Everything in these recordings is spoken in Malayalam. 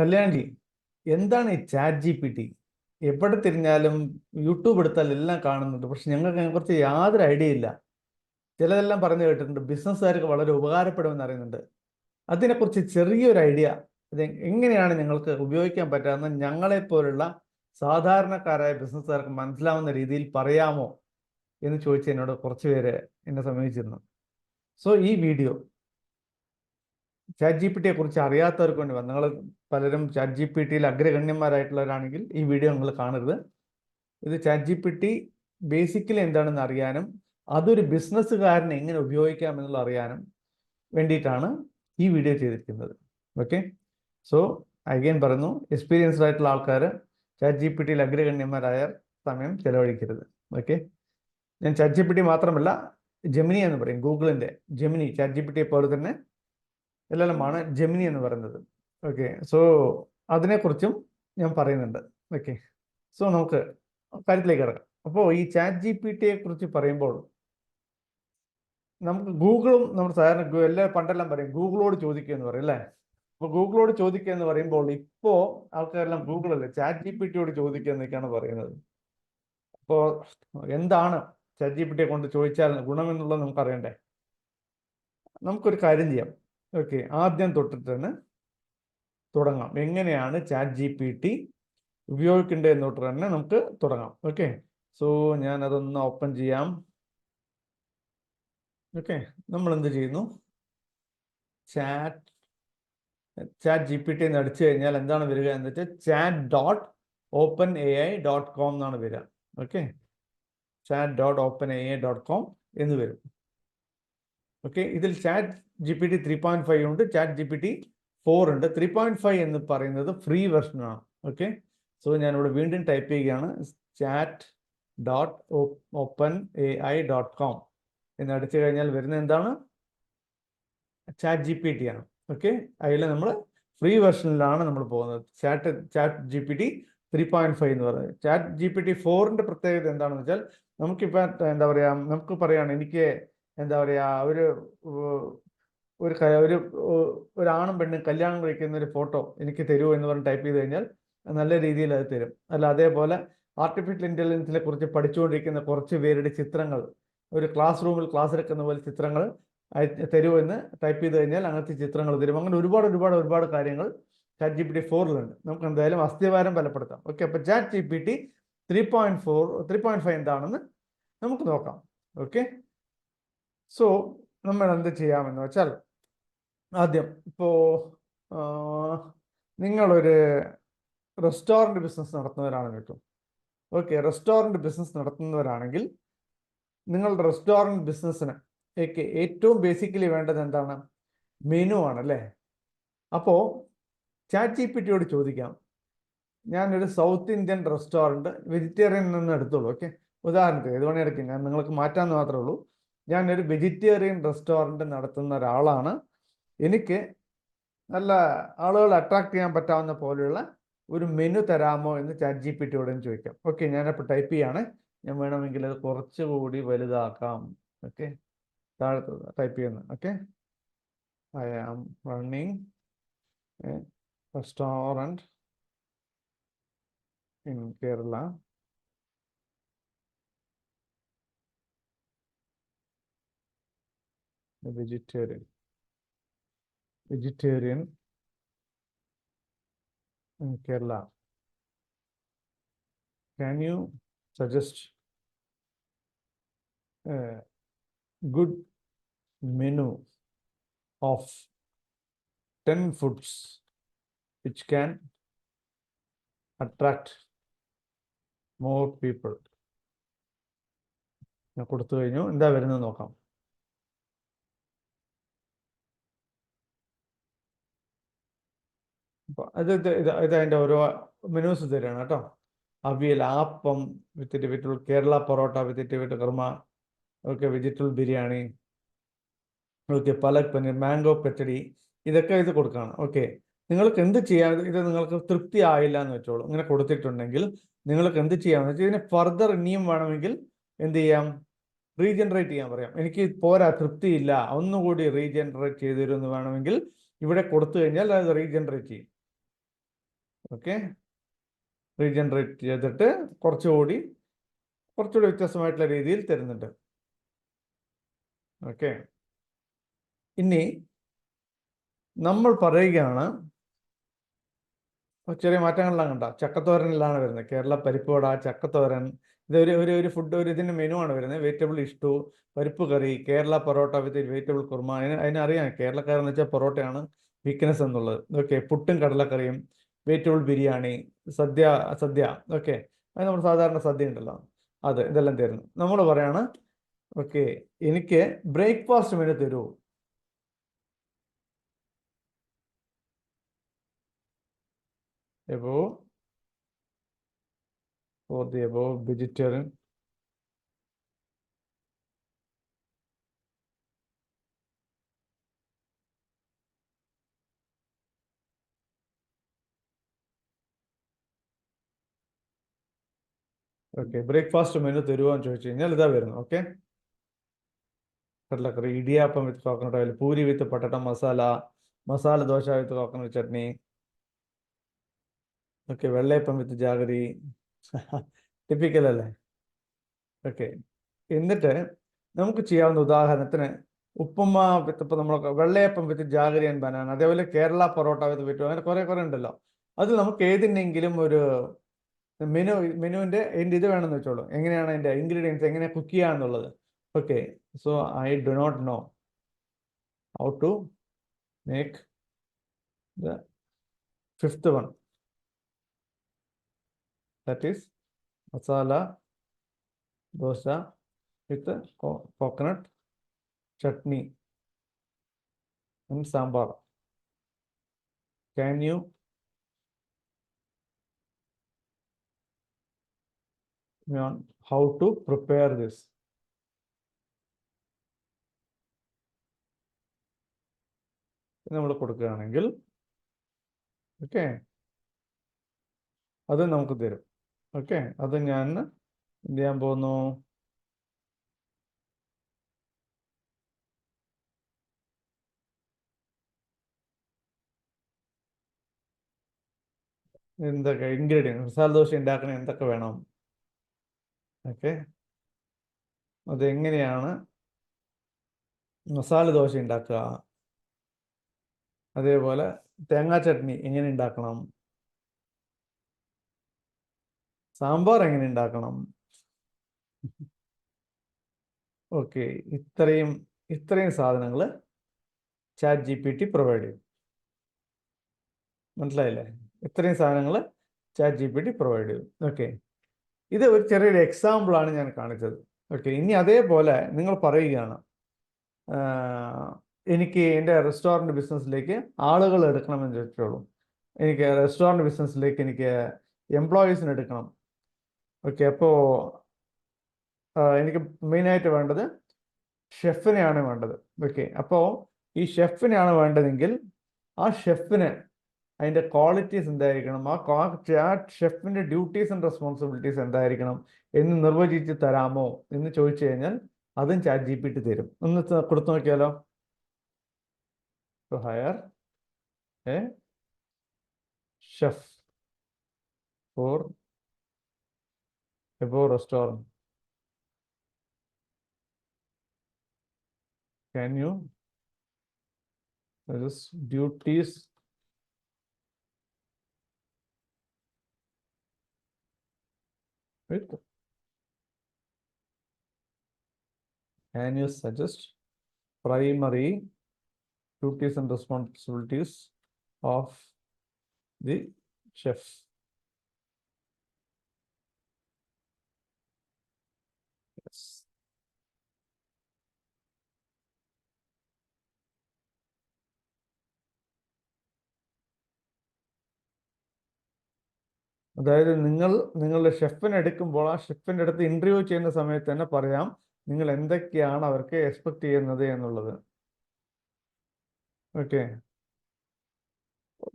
കല്യാൺജി എന്താണ് ഈ ചാറ്റ് ജി പി ടി എവിടെ തിരിഞ്ഞാലും യൂട്യൂബ് എടുത്താൽ എല്ലാം കാണുന്നുണ്ട്. പക്ഷെ ഞങ്ങൾക്ക് അതിനെക്കുറിച്ച് യാതൊരു ഐഡിയ ഇല്ല. ചിലതെല്ലാം പറഞ്ഞു കേട്ടിട്ടുണ്ട്. ബിസിനസ്സുകാർക്ക് വളരെ ഉപകാരപ്പെടുമെന്ന് അറിയുന്നുണ്ട്. അതിനെക്കുറിച്ച് ചെറിയൊരു ഐഡിയ. ഇത് എങ്ങനെയാണ് ഞങ്ങൾക്ക് ഉപയോഗിക്കാൻ പറ്റാവുന്ന ഞങ്ങളെപ്പോലുള്ള സാധാരണക്കാരായ ബിസിനസ്സുകാർക്ക് മനസ്സിലാവുന്ന രീതിയിൽ പറയാമോ? എന്ന് ചോദിച്ച് എന്നോട് കുറച്ച് പേര് എന്നെ സമീപിച്ചിരുന്നു. സോ ഈ വീഡിയോ ചാറ്റ് ജി പി ടിയെ കുറിച്ച് അറിയാത്തവർക്ക് വേണ്ടി നിങ്ങൾ പലരും ചാറ്റ് ജി പി ടിയിൽ അഗ്രഗണ്യന്മാരായിട്ടുള്ളവരാണെങ്കിൽ ഈ വീഡിയോ നിങ്ങൾ കാണരുത്. ഇത് chat G P T basically എന്താണെന്ന് അറിയാനും അതൊരു ബിസിനസ്സുകാരനെ എങ്ങനെ ഉപയോഗിക്കാം എന്നുള്ള അറിയാനും വേണ്ടിയിട്ടാണ് ഈ വീഡിയോ ചെയ്തിരിക്കുന്നത്. ഓക്കെ? സോ അഗൈൻ പറയുന്നു എക്സ്പീരിയൻസ്ഡ് ആയിട്ടുള്ള ആൾക്കാർ ചാറ്റ് ജി പി ടിയിൽ അഗ്രഗണ്യന്മാരായ സമയം ചെലവഴിക്കരുത്. ഓക്കെ? ഞാൻ ചാറ്റ് ജി പി ടി മാത്രമല്ല ജെമിനി എന്ന് പറയും ഗൂഗിളിന്റെ ജെമിനി ചാറ്റ് ജി പി ടിയെ പോലെ തന്നെ എല്ലാമാണ് ജെമിനി എന്ന് പറയുന്നത്. ഓക്കെ സോ അതിനെക്കുറിച്ചും ഞാൻ പറയുന്നുണ്ട്. ഓക്കെ സോ നമുക്ക് കാര്യത്തിലേക്ക് ഇറങ്ങാം അപ്പോൾ ഈ ചാറ്റ് ജി പി ടിയെ കുറിച്ച് പറയുമ്പോൾ നമുക്ക് ഗൂഗിളും നമ്മൾ സാധാരണ എല്ലാ പണ്ടെല്ലാം പറയും ഗൂഗിളോട് ചോദിക്കുക എന്ന് പറയും അല്ലേ? അപ്പോൾ ഗൂഗിളോട് ചോദിക്കുക എന്ന് പറയുമ്പോൾ ഇപ്പോൾ ആൾക്കാരെല്ലാം ഗൂഗിൾ അല്ലേ ചാറ്റ് ജി പി ടിയോട് ചോദിക്കുക എന്നൊക്കെയാണ് പറയുന്നത്. അപ്പോൾ എന്താണ് ചാറ്റ് ജി പി ടിയെ കൊണ്ട് ചോദിച്ചാൽ ഗുണമെന്നുള്ളത് നമുക്ക് അറിയണ്ടേ നമുക്കൊരു കാര്യം ചെയ്യാം. ഓക്കെ ആദ്യം തൊട്ടിട്ട് തന്നെ തുടങ്ങാം. എങ്ങനെയാണ് ചാറ്റ് ജി പി ടി ഉപയോഗിക്കേണ്ടത് തൊട്ട് തന്നെ നമുക്ക് തുടങ്ങാം. ഓക്കെ സോ ഞാൻ അതൊന്ന് ഓപ്പൺ ചെയ്യാം. ഓക്കെ നമ്മൾ എന്ത് ചെയ്യുന്നു? Chat chat G P T എന്ന് അടിച്ചു കഴിഞ്ഞാൽ എന്താണ് വരിക എന്ന് വെച്ചാൽ chat dot open A I dot com എന്നാണ് വരിക. Okay chat dot open A I dot com എന്ന് വരും. ഓക്കെ ഇതിൽ chat G P T three point five ഉണ്ട് chat G P T four ഉണ്ട്. ത്രീ പോയിന്റ് ഫൈവ് എന്ന് പറയുന്നത് ഫ്രീ വെർഷനാണ് ഓക്കെ സോ ഞാനിവിടെ വീണ്ടും ടൈപ്പ് ചെയ്യുകയാണ്. Chat dot open A I dot com എന്ന് അടിച്ചു കഴിഞ്ഞാൽ വരുന്നത് എന്താണ്? ചാറ്റ് ജി പി ടി ആണ്. ഓക്കെ അതിൽ നമ്മൾ ഫ്രീ വെർഷനിലാണ് നമ്മൾ പോകുന്നത്. Chat chat G P T three point five എന്ന് പറയുന്നത്. ചാറ്റ് ജി പി ടി ഫോറിന്റെ പ്രത്യേകത എന്താണെന്ന് വെച്ചാൽ നമുക്കിപ്പോൾ എന്താ പറയുക നമുക്ക് പറയാണ് എനിക്ക് എന്താ പറയുക ഒരു ഒരു ഒരു ഒരാണും പെണ്ണും കല്യാണം കഴിക്കുന്ന ഒരു ഫോട്ടോ എനിക്ക് തരൂ എന്ന് പറഞ്ഞ് ടൈപ്പ് ചെയ്ത് കഴിഞ്ഞാൽ നല്ല രീതിയിൽ അത് തരും. അല്ല അതേപോലെ ആർട്ടിഫിഷ്യൽ ഇന്റലിജൻസിനെ കുറിച്ച് പഠിച്ചുകൊണ്ടിരിക്കുന്ന കുറച്ച് പേരുടെ ചിത്രങ്ങൾ ഒരു ക്ലാസ് റൂമിൽ ക്ലാസ് എടുക്കുന്ന പോലെ ചിത്രങ്ങൾ തരൂ എന്ന് ടൈപ്പ് ചെയ്ത് കഴിഞ്ഞാൽ അങ്ങനത്തെ ചിത്രങ്ങൾ തരും. അങ്ങനെ ഒരുപാട് ഒരുപാട് ഒരുപാട് കാര്യങ്ങൾ ചാറ്റ് ജി പി ടി ഫോറിലുണ്ട് നമുക്ക് എന്തായാലും അസ്ഥിവാരം ബലപ്പെടുത്താം. ഓക്കെ അപ്പോൾ chat G P T three point four three point five എന്താണെന്ന് നമുക്ക് നോക്കാം. ഓക്കെ സോ നമ്മൾ എന്ത് ചെയ്യാമെന്ന് വെച്ചാൽ ആദ്യം ഇപ്പോൾ നിങ്ങളൊരു റെസ്റ്റോറന്റ് ബിസിനസ് നടത്തുന്നവരാണെന്ന് വെക്കും ഓക്കെ റെസ്റ്റോറന്റ് ബിസിനസ് നടത്തുന്നവരാണെങ്കിൽ നിങ്ങളുടെ റെസ്റ്റോറന്റ് ബിസിനസ്സിന് ഒക്കെ ഏറ്റവും ബേസിക്കലി വേണ്ടത് എന്താണ്? മെനു ആണല്ലേ അപ്പോൾ ചാറ്റ് ജി പി ടിയോട് ചോദിക്കാം. ഞാനൊരു സൗത്ത് ഇന്ത്യൻ റെസ്റ്റോറന്റ് വെജിറ്റേറിയൻ നിന്ന് എടുത്തോളൂ ഓക്കെ? ഉദാഹരണത്തിന് ഏത് വേണേ എടുക്കും ഞാൻ നിങ്ങൾക്ക് മാറ്റാമെന്ന് മാത്രമേ ഉള്ളൂ. ഞാനൊരു വെജിറ്റേറിയൻ റെസ്റ്റോറന്റ് നടത്തുന്ന ഒരാളാണ്. എനിക്ക് നല്ല ആളുകൾ അട്രാക്ട് ചെയ്യാൻ പറ്റാവുന്ന പോലെയുള്ള ഒരു മെനു തരാമോ എന്ന് ചാറ്റ് ജി പി ടിയോടും ചോദിക്കാം. ഓക്കെ ഞാനപ്പോൾ ടൈപ്പ് ചെയ്യാണ്. ഞാൻ വേണമെങ്കിൽ അത് കുറച്ചുകൂടി വലുതാക്കാം. ഓക്കെ താഴത്ത് ടൈപ്പ് ചെയ്യുന്നു. Okay I am running restaurant in Kerala vegetarian vegetarian in Kerala. Can you suggest a good menu of 10 foods which can attract more people? കൊടുത്തു കഴിഞ്ഞു എന്താ വരുന്നത് നോക്കാം അപ്പൊ അത് ഓരോ മെനൂസ് തരാണ് കേട്ടോ. Avial appam with vegetable Kerala parotta with വിട്ട് kurma okay vegetable biryani okay palak paneer mango pachadi ഇതൊക്കെ ഇത് കൊടുക്കണം. ഓക്കെ. നിങ്ങൾക്ക് എന്ത് ചെയ്യാൻ ഇത് നിങ്ങൾക്ക് തൃപ്തി ആയില്ല എന്ന് വെച്ചോളൂ. ഇങ്ങനെ കൊടുത്തിട്ടുണ്ടെങ്കിൽ നിങ്ങൾക്ക് എന്ത് ചെയ്യാമെന്ന് വെച്ചാൽ ഇതിനെ ഫർദർ ഇനിയും വേണമെങ്കിൽ എന്ത് ചെയ്യാം? റീജനറേറ്റ് ചെയ്യാൻ പറയാം. എനിക്ക് പോരാ തൃപ്തിയില്ല. ഒന്നുകൂടി റീജനറേറ്റ് ചെയ്തു തരുമെന്ന് വേണമെങ്കിൽ ഇവിടെ കൊടുത്തു കഴിഞ്ഞാൽ അത് റീജനറേറ്റ് ചെയ്യും. ഓക്കെ. റീജനറേറ്റ് ചെയ്തിട്ട് കുറച്ചുകൂടി കുറച്ചുകൂടി വ്യത്യസ്തമായിട്ടുള്ള രീതിയിൽ തരുന്നുണ്ട്. ഓക്കെ. ഇനി നമ്മൾ പറയുകയാണ് ചെറിയ മാറ്റങ്ങളെല്ലാം കണ്ട? ചക്കത്തോരനിലാണ് വരുന്നത്. കേരള പരിപ്പുവട ചക്കത്തോരൻ. ഇത് ഒരു ഒരു ഒരു ഫുഡ് ഒരു ഇതിന്റെ മെനു ആണ് വരുന്നത്. വെജിറ്റബിൾ ഇഷ്ടു പരിപ്പ് curry Kerala parotta with vegetable kurma അതിന് അതിനറിയാം കേരളക്കാരെന്ന് വെച്ചാൽ പൊറോട്ടയാണ് വീക്ക്നെസ് എന്നുള്ളത്. ഓക്കെ പുട്ടും കടലക്കറിയും. വെജിറ്റബിൾ ബിരിയാണി സദ്യ സദ്യ ഓക്കെ അത് നമ്മൾ സാധാരണ സദ്യ ഉണ്ടല്ലോ. അത് ഇതെല്ലാം തരുന്നു. നമ്മൾ പറയാണ് ഓക്കെ എനിക്ക് ബ്രേക്ക്ഫാസ്റ്റ് മെനു തരൂ. Above for the above vegetarian okay breakfast menu തരുവാന്ന് ചോദിച്ചു കഴിഞ്ഞാൽ ഇതാ വരുന്നു okay kadala curry idiyappam with coconut oil puri with potato masala masala dosa with coconut chutney okay vellayappam with jaggery typical അല്ലേ? ഓക്കെ എന്നിട്ട് നമുക്ക് ചെയ്യാവുന്ന ഉദാഹരണത്തിന് ഉപ്പുമ്മ വിത്ത് ഇപ്പം നമ്മൾ vellayappam with jaggery and banana അതേപോലെ കേരള പൊറോട്ട വിത്ത് വിറ്റു അങ്ങനെ കുറേ കുറേ ഉണ്ടല്ലോ. അതിൽ നമുക്ക് ഏതിനെങ്കിലും ഒരു മെനു മെനുവിന്റെ എന്റെ ഇത് വേണമെന്ന് വെച്ചോളൂ. എങ്ങനെയാണ് എന്റെ ഇൻഗ്രീഡിയൻസ് എങ്ങനെ കുക്ക് ചെയ്യാന്നുള്ളത് okay so I do not know how to make the fifth one that is masala dosa with coconut chutney and sambar. You on how to prepare this? നമ്മൾ കൊടുക്കുകയാണെങ്കിൽ ഓക്കെ അത് നമുക്ക് തരും. ഓക്കെ അത് ഞാൻ എന്ത് ചെയ്യാൻ പോകുന്നു? എന്തൊക്കെ ഇൻഗ്രീഡിയൻസ് മസാല ദോശ ഉണ്ടാക്കണ എന്തൊക്കെ വേണം? ഓക്കെ. അതെങ്ങനെയാണ്? മസാല ദോശ ഉണ്ടാക്കുക അതേപോലെ തേങ്ങാ ചട്നി എങ്ങനെ ഉണ്ടാക്കണം സാമ്പാർ എങ്ങനെ ഉണ്ടാക്കണം ഓക്കെ. ഇത്രയും ഇത്രയും സാധനങ്ങൾ chat G P T provide ചെയ്യും. മനസ്സിലായില്ലേ? ഇത്രയും സാധനങ്ങൾ chat G P T provide ചെയ്യും. ഓക്കെ. ഇത് ഒരു ചെറിയൊരു എക്സാമ്പിളാണ് ഞാൻ കാണിച്ചത്. ഓക്കെ ഇനി അതേപോലെ നിങ്ങൾ പറയുകയാണ് എനിക്ക് എന്റെ റെസ്റ്റോറന്റ് ബിസിനസ്സിലേക്ക് ആളുകൾ എടുക്കണമെന്ന് ചോദിച്ചോളൂ എനിക്ക് റെസ്റ്റോറന്റ് ബിസിനസ്സിലേക്ക് എനിക്ക് എംപ്ലോയീസിന് എടുക്കണം. ഓക്കെ അപ്പോൾ എനിക്ക് മെയിനായിട്ട് വേണ്ടത് ഷെഫിനെയാണ് വേണ്ടത്. ഓക്കെ അപ്പോൾ ഈ ഷെഫിനെയാണ് വേണ്ടതെങ്കിൽ ആ ഷെഫിന് അതിന്റെ ക്വാളിറ്റീസ് എന്തായിരിക്കണം? ആ ആ ഷെഫിന്റെ ഡ്യൂട്ടീസ് ആൻഡ് റെസ്പോൺസിബിലിറ്റീസ് എന്തായിരിക്കണം? എന്ന് നിർവചിച്ച് തരാമോ? എന്ന് ചോദിച്ചു കഴിഞ്ഞാൽ അതും ചാറ്റ് ജി പി ടി തരും. ഒന്ന് കൊടുത്തു നോക്കിയാലോ? Hire a chef for above restaurant Can you duties can you suggest primary duties and responsibilities of the chef? അതായത് നിങ്ങൾ നിങ്ങളുടെ ഷെഫിനെ എടുക്കുമ്പോൾ ആ ഷെഫിന്റെ അടുത്ത് ഇന്റർവ്യൂ ചെയ്യുന്ന സമയത്ത് തന്നെ പറയാം നിങ്ങൾ എന്തൊക്കെയാണ് അവർക്ക് എക്സ്പെക്ട് ചെയ്യുന്നത് എന്നുള്ളത്. ഓക്കെ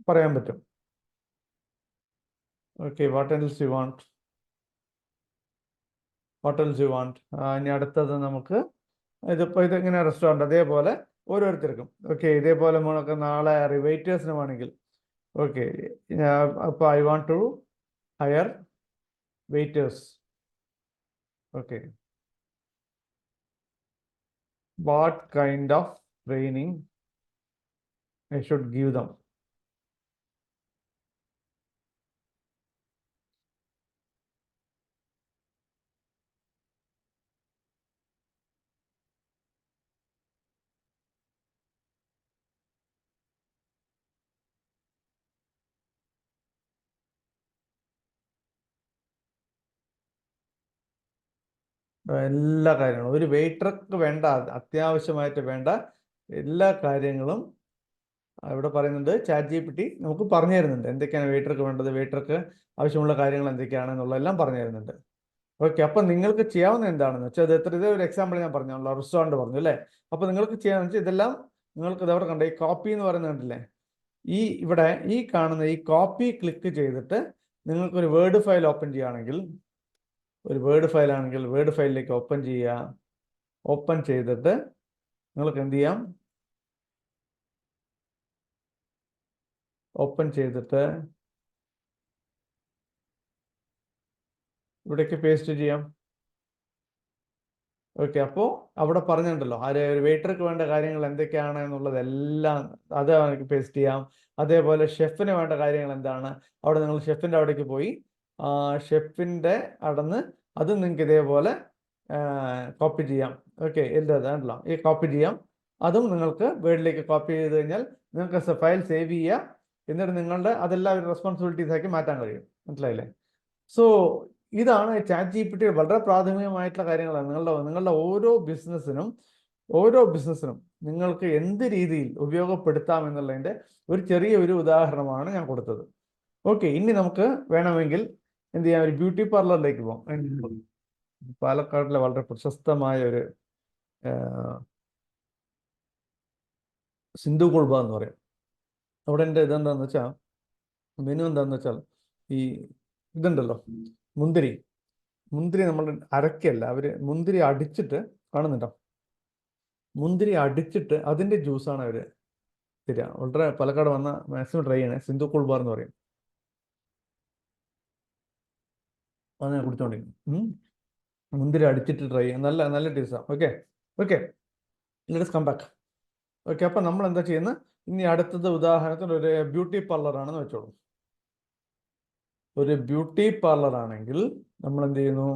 പറയാൻ പറ്റും. Okay what else you want what else you want ഇനി അടുത്തത് നമുക്ക് ഇതിപ്പോൾ ഇതിങ്ങനെ റെസ്റ്റോറന്റ് അതേപോലെ ഓരോരുത്തർക്കും. ഓക്കെ ഇതേപോലെ നമുക്ക് നാളെ റിവൈറ്റേഴ്സിന് വേണമെങ്കിൽ. ഓക്കെ അപ്പോൾ I want to higher weightage. Okay. What kind of training I should give them? എല്ലാ കാര്യങ്ങളും. ഒരു വെയിറ്റർക്ക് വേണ്ട അത്യാവശ്യമായിട്ട് വേണ്ട എല്ലാ കാര്യങ്ങളും ഇവിടെ പറയുന്നുണ്ട്. ചാറ്റ് ജി പി ടി നമുക്ക് പറഞ്ഞു തരുന്നുണ്ട്. എന്തൊക്കെയാണ് വെയിറ്റർക്ക് വേണ്ടത് വെയിറ്റർക്ക് ആവശ്യമുള്ള കാര്യങ്ങൾ എന്തൊക്കെയാണ് എന്തൊക്കെയാണെന്നുള്ളതെല്ലാം പറഞ്ഞു തരുന്നുണ്ട്. ഓക്കെ അപ്പം നിങ്ങൾക്ക് ചെയ്യാവുന്ന എന്താണെന്ന് വെച്ചാൽ അത് എത്ര ഒരു എക്സാമ്പിൾ ഞാൻ പറഞ്ഞല്ലോ റെസ്റ്റോറന്റ് പറഞ്ഞു അല്ലേ? അപ്പോൾ നിങ്ങൾക്ക് ചെയ്യാന്ന് വെച്ചാൽ ഇതെല്ലാം നിങ്ങൾക്ക് ഇതവിടെ കണ്ട? ഈ കോപ്പി എന്ന് പറയുന്നത് ഈ ഇവിടെ ഈ കാണുന്ന ഈ കോപ്പി ക്ലിക്ക് ചെയ്തിട്ട് നിങ്ങൾക്കൊരു വേർഡ് ഫയൽ ഓപ്പൺ ചെയ്യുകയാണെങ്കിൽ ഒരു വേർഡ് ഫയൽ ആണെങ്കിൽ വേർഡ് ഫയലിലേക്ക് ഓപ്പൺ ചെയ്യുക. ഓപ്പൺ ചെയ്തിട്ട് നിങ്ങൾക്ക് എന്ത് ചെയ്യാം? ഓപ്പൺ ചെയ്തിട്ട് ഇവിടേക്ക് പേസ്റ്റ് ചെയ്യാം. ഓക്കെ അപ്പോൾ അവിടെ പറഞ്ഞിട്ടുണ്ടല്ലോ ആരെ ഒരു വെയിറ്റർക്ക് വേണ്ട കാര്യങ്ങൾ എന്തൊക്കെയാണ് എന്നുള്ളതെല്ലാം അത് അവർക്ക് പേസ്റ്റ് ചെയ്യാം. അതേപോലെ ഷെഫിന് വേണ്ട കാര്യങ്ങൾ എന്താണ്? അവിടെ നിങ്ങൾ ഷെഫിന്റെ അവിടേക്ക് പോയി ഷെഫിന്റെ അടന്ന് അത് നിങ്ങൾക്ക് ഇതേപോലെ കോപ്പി ചെയ്യാം. ഓക്കെ ഇല്ലതാണല്ലോ ഈ കോപ്പി ചെയ്യാം. അതും നിങ്ങൾക്ക് വേർഡിലേക്ക് കോപ്പി ചെയ്ത് കഴിഞ്ഞാൽ നിങ്ങൾക്ക് ഫയൽ സേവ് ചെയ്യാം. എന്നിട്ട് നിങ്ങളുടെ അതെല്ലാം ഒരു റെസ്പോൺസിബിലിറ്റീസ് ആക്കി മാറ്റാൻ കഴിയും. മനസ്സിലായില്ലേ? സോ ഇതാണ് ചാറ്റ് ജി പി ടി വളരെ പ്രാഥമികമായിട്ടുള്ള കാര്യങ്ങളാണ്. നിങ്ങളുടെ നിങ്ങളുടെ ഓരോ ബിസിനസ്സിനും ഓരോ ബിസിനസ്സിനും നിങ്ങൾക്ക് എന്ത് രീതിയിൽ ഉപയോഗപ്പെടുത്താം എന്നുള്ളതിന്റെ ഒരു ചെറിയ ഒരു ഉദാഹരണമാണ് ഞാൻ കൊടുത്തത്. ഓക്കെ ഇനി നമുക്ക് വേണമെങ്കിൽ എന്ത് ചെയ്യാം? ഒരു ബ്യൂട്ടി പാർലറിലേക്ക് പോകാം പാലക്കാടിലെ വളരെ പ്രശസ്തമായ ഒരു സിന്ധു കുൾബ എന്ന് പറയും. അവിടെ എന്റെ ഇതെന്താന്ന് വെച്ചാൽ മെനു എന്താന്ന് വെച്ചാൽ ഈ ഇതുണ്ടല്ലോ മുന്തിരി. മുന്തിരി നമ്മൾ അരക്കല്ല അവർ മുന്തിരി അടിച്ചിട്ട് കാണുന്നുണ്ടോ? മുന്തിരി അടിച്ചിട്ട് അതിന്റെ ജ്യൂസാണ് അവർ തരിക. വളരെ പാലക്കാട് വന്ന മാക്സിമം ട്രൈ ചെയ്യണേ സിന്ധു കുൾബാർ എന്ന് പറയും. അത് ഞാൻ കുടിച്ചോണ്ടിരിക്കും മുന്തിരി അടിച്ചിട്ട് ട്രൈ ചെയ്യാം. നല്ല നല്ല ടേസ്റ്റാണ് okay okay let's come back okay അപ്പം നമ്മൾ എന്താ ചെയ്യുന്നത്? ഇനി അടുത്തത് ഉദാഹരണത്തിന് ഒരു ബ്യൂട്ടി പാർലർ ആണെന്ന് വെച്ചോളൂ. ഒരു ബ്യൂട്ടി പാർലർ ആണെങ്കിൽ നമ്മൾ എന്ത് ചെയ്യുന്നു?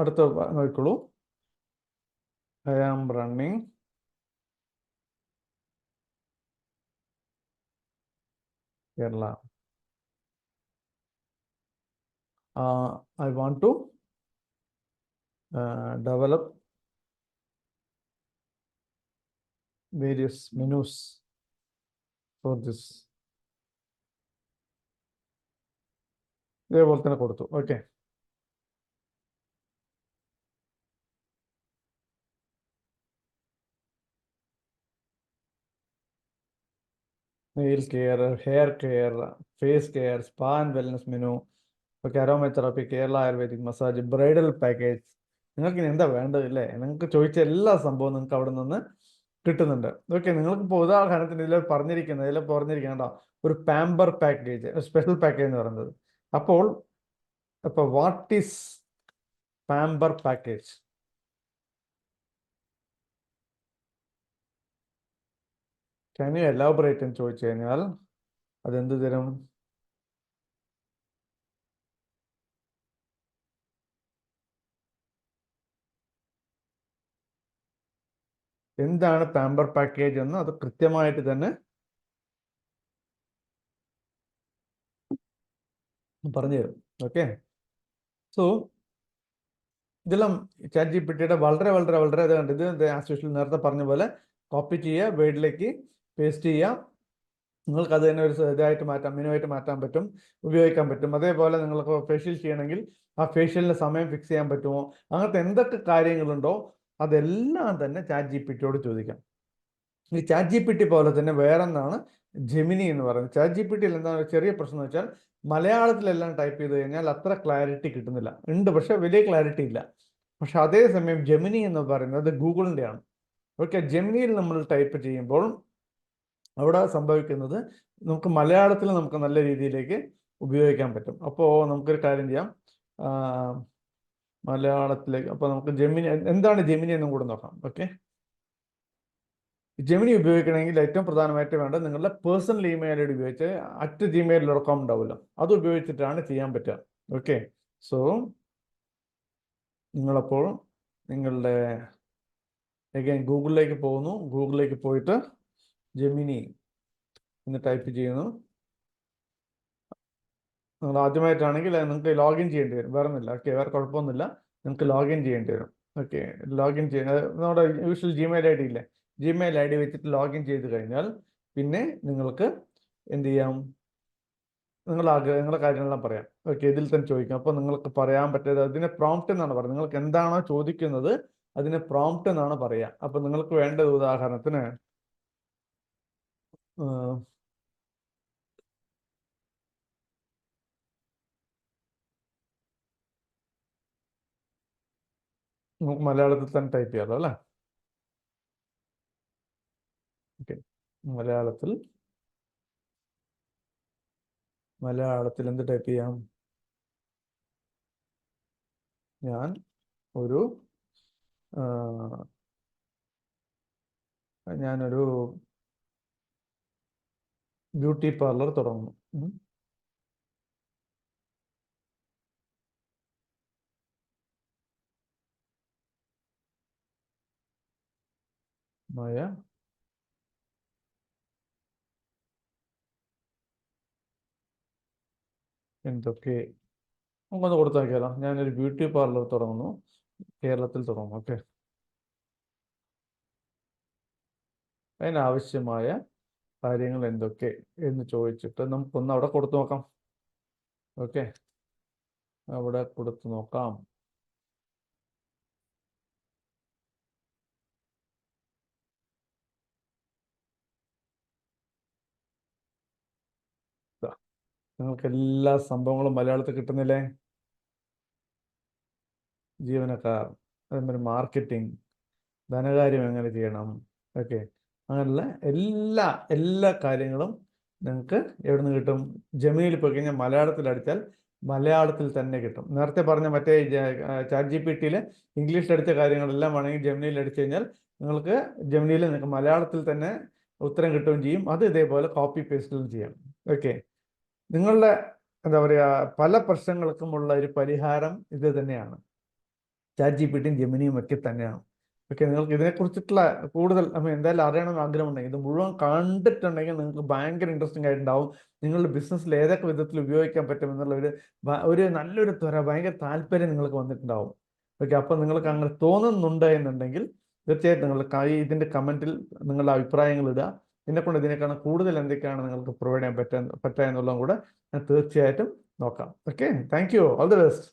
അടുത്ത നോക്കിക്കോളൂ. I am running Kerala. I want to develop various menus for this ഇതേപോലെ തന്നെ കൊടുത്തു okay nail care hair care face care spa and wellness menu okay aromatherapy Kerala ayurvedic massage bridal package നിങ്ങൾക്ക് ഇനി എന്താ വേണ്ടത് ഇല്ലേ നിങ്ങൾക്ക് ചോദിച്ച എല്ലാ സംഭവവും നിങ്ങൾക്ക് അവിടെ നിന്ന് കിട്ടുന്നുണ്ട്. ഓക്കെ നിങ്ങൾക്ക് ഇപ്പോൾ ഉദാഹരണത്തിന് ഇതിൽ പറഞ്ഞിരിക്കുന്നത് ഇതിൽ പറഞ്ഞിരിക്കേണ്ട ഒരു പാമ്പർ പാക്കേജ് സ്പെഷ്യൽ പാക്കേജ് എന്ന് പറയുന്നത്. അപ്പോൾ അപ്പോൾ what is pamper package can you എന്ന് ചോദിച്ചു കഴിഞ്ഞാൽ അതെന്ത് തരും? എന്താണ് പാമ്പർ പാക്കേജ് എന്ന് അത് കൃത്യമായിട്ട് തന്നെ പറഞ്ഞു തരും ഓക്കെ? സോ ഇതെല്ലാം ചാറ്റ് ജി പി ടിയുടെ വളരെ വളരെ വളരെ ഇത് കണ്ട് ഇത് നേരത്തെ പറഞ്ഞ പോലെ കോപ്പി ചെയ്യുക വേർഡിലേക്ക് പേസ്റ്റ് ചെയ്യുക. നിങ്ങൾക്ക് അത് തന്നെ ഒരു ഇതായിട്ട് മാറ്റാം മെനുവായിട്ട് മാറ്റാൻ പറ്റും ഉപയോഗിക്കാൻ പറ്റും. അതേപോലെ നിങ്ങൾക്ക് ഫേഷ്യൽ ചെയ്യണമെങ്കിൽ ആ ഫേഷ്യലിന് സമയം ഫിക്സ് ചെയ്യാൻ പറ്റുമോ? അങ്ങനത്തെ എന്തൊക്കെ കാര്യങ്ങളുണ്ടോ? അതെല്ലാം തന്നെ ചാറ്റ് ജി പി ടിയോട് ചോദിക്കാം. ഈ ചാറ്റ് ജി പി ടി പോലെ തന്നെ വേറെന്നാണ് ജെമിനി എന്ന് പറയുന്നത്. ചാറ്റ് ജി പി ടിയിൽ എന്താണ് ചെറിയ പ്രശ്നം എന്ന് വെച്ചാൽ മലയാളത്തിലെല്ലാം ടൈപ്പ് ചെയ്ത് കഴിഞ്ഞാൽ അത്ര ക്ലാരിറ്റി കിട്ടുന്നില്ല. ഉണ്ട് പക്ഷെ വലിയ ക്ലാരിറ്റി ഇല്ല. പക്ഷെ അതേസമയം ജെമിനി എന്ന് പറയുന്നത് ഗൂഗിളിന്റെ ആണ് ഓക്കെ ജെമിനിയിൽ നമ്മൾ ടൈപ്പ് ചെയ്യുമ്പോൾ അവിടെ സംഭവിക്കുന്നത് നമുക്ക് മലയാളത്തിൽ നമുക്ക് നല്ല രീതിയിലേക്ക് ഉപയോഗിക്കാൻ പറ്റും. അപ്പോൾ നമുക്കൊരു കാര്യം ചെയ്യാം. മലയാളത്തിലേക്ക്. അപ്പോൾ നമുക്ക് ജെമിനി എന്താണ് ജെമിനി എന്നും കൂടെ നോക്കാം. ഓക്കെ ജെമിനി ഉപയോഗിക്കണമെങ്കിൽ ഏറ്റവും പ്രധാനമായിട്ട് വേണ്ടത് നിങ്ങളുടെ പേഴ്സണൽ ഇമെയിൽ ഐ ഡി ഉപയോഗിച്ച് അറ്റ് ജിമെയിൽ ഡോട്ട് ഉണ്ടാവില്ല അത് ഉപയോഗിച്ചിട്ടാണ് ചെയ്യാൻ പറ്റുക. ഓക്കെ സോ നിങ്ങളപ്പോൾ നിങ്ങളുടെ അഗൈൻ ഗൂഗിളിലേക്ക് പോകുന്നു. ഗൂഗിളിലേക്ക് പോയിട്ട് ജെമിനി എന്ന് ടൈപ്പ് ചെയ്യുന്നു. നിങ്ങൾ ആദ്യമായിട്ടാണെങ്കിൽ നിങ്ങൾക്ക് ലോഗിൻ ചെയ്യേണ്ടി വരും. വേറെ ഒന്നുമില്ല ഓക്കെ വേറെ കുഴപ്പമൊന്നുമില്ല. നിങ്ങൾക്ക് ലോഗിൻ ചെയ്യേണ്ടി വരും. ഓക്കെ ലോഗിൻ ചെയ്യുന്നത് നമ്മുടെ യൂഷ്വൽ ജിമെയിൽ ഐ ഡി ഇല്ലേ? ജിമെയിൽ ഐ ഡി വെച്ചിട്ട് ലോഗിൻ ചെയ്ത് കഴിഞ്ഞാൽ പിന്നെ നിങ്ങൾക്ക് എന്ത് ചെയ്യാം? നിങ്ങൾ ആഗ്രഹം നിങ്ങളുടെ കാര്യങ്ങളെല്ലാം പറയാം. ഓക്കെ ഇതിൽ തന്നെ ചോദിക്കാം. അപ്പോൾ നിങ്ങൾക്ക് പറയാൻ പറ്റിയത് അതിനെ പ്രോംപ്റ്റ് എന്നാണ് പറയുന്നത്. നിങ്ങൾക്ക് എന്താണോ ചോദിക്കുന്നത് അതിനെ പ്രോംപ്റ്റ് എന്നാണ് പറയുക അപ്പോൾ നിങ്ങൾക്ക് വേണ്ടത് ഉദാഹരണത്തിന് നമുക്ക് മലയാളത്തിൽ തന്നെ ടൈപ്പ് ചെയ്യാമല്ലോ അല്ലേ? ഓക്കെ മലയാളത്തിൽ മലയാളത്തിൽ എന്ത് ടൈപ്പ് ചെയ്യാം? ഞാൻ ഒരു ഞാനൊരു ബ്യൂട്ടി പാർലർ തുടങ്ങുന്നു. മായ എന്തൊക്കെ? നമുക്കൊന്ന് കൊടുത്തു നോക്കിയാലോ ഞാനൊരു ബ്യൂട്ടി പാർലർ തുടങ്ങുന്നു. കേരളത്തിൽ തുടങ്ങും. ഓക്കെ. അതിനാവശ്യമായ കാര്യങ്ങൾ എന്തൊക്കെ എന്ന് ചോദിച്ചിട്ട് നമുക്കൊന്ന് അവിടെ കൊടുത്തു നോക്കാം. ഓക്കെ. അവിടെ കൊടുത്തു നോക്കാം ദാ, നിങ്ങൾക്ക് എല്ലാ സംഭവങ്ങളും മലയാളത്തിൽ കിട്ടുന്നില്ലേ? ജീവനക്കാർ അതേമാതിരി മാർക്കറ്റിംഗ് ധനകാര്യം എങ്ങനെ ചെയ്യണം? ഓക്കെ. അങ്ങനെയുള്ള എല്ലാ എല്ലാ കാര്യങ്ങളും നിങ്ങൾക്ക് എവിടെ നിന്ന് കിട്ടും? ജമീനിൽ പോയി കഴിഞ്ഞാൽ മലയാളത്തിൽ അടിച്ചാൽ മലയാളത്തിൽ തന്നെ കിട്ടും. നേരത്തെ പറഞ്ഞ മറ്റേ ചാറ്റ് ജി പി ടിയിൽ ഇംഗ്ലീഷിൽ അടിച്ച കാര്യങ്ങളെല്ലാം വേണമെങ്കിൽ ജമിനിയിൽ അടിച്ചു കഴിഞ്ഞാൽ നിങ്ങൾക്ക് ജമിനിയിൽ നിങ്ങൾക്ക് മലയാളത്തിൽ തന്നെ ഉത്തരം കിട്ടുകയും ചെയ്യും. അത് ഇതേപോലെ കോപ്പി പേസ്റ്റിലും ചെയ്യാം. ഓക്കെ. നിങ്ങളുടെ എന്താ പറയുക പല പ്രശ്നങ്ങൾക്കുമുള്ള ഒരു പരിഹാരം ഇത് തന്നെയാണ്. ചാറ്റ് ജി പി ടിയും ജെമിനിയും ഒക്കെ തന്നെയാണ്. ഓക്കെ നിങ്ങൾക്ക് ഇതിനെക്കുറിച്ചിട്ടുള്ള കൂടുതൽ എന്തായാലും അറിയണമെന്ന് ആഗ്രഹമുണ്ടെങ്കിൽ ഇത് മുഴുവൻ കണ്ടിട്ടുണ്ടെങ്കിൽ നിങ്ങൾക്ക് ഭയങ്കര ഇൻട്രസ്റ്റിംഗ് ആയിട്ടുണ്ടാവും. നിങ്ങളുടെ ബിസിനസ്സിൽ ഏതൊക്കെ വിധത്തിൽ ഉപയോഗിക്കാൻ പറ്റും എന്നുള്ള ഒരു ഒരു നല്ലൊരു ത്വര ഭയങ്കര താല്പര്യം നിങ്ങൾക്ക് വന്നിട്ടുണ്ടാവും. ഓക്കെ അപ്പം നിങ്ങൾക്ക് അങ്ങനെ തോന്നുന്നുണ്ട് എന്നുണ്ടെങ്കിൽ തീർച്ചയായിട്ടും നിങ്ങൾ ഇതിന്റെ കമന്റിൽ നിങ്ങളുടെ അഭിപ്രായങ്ങൾ ഇടുക. എന്നെക്കൊണ്ട് ഇതിനേക്കാളും കൂടുതൽ എന്തൊക്കെയാണ് നിങ്ങൾക്ക് പ്രൊവൈഡ് ചെയ്യാൻ പറ്റാൻ പറ്റുക എന്നുള്ളതും കൂടെ തീർച്ചയായിട്ടും നോക്കാം. Okay thank you all the best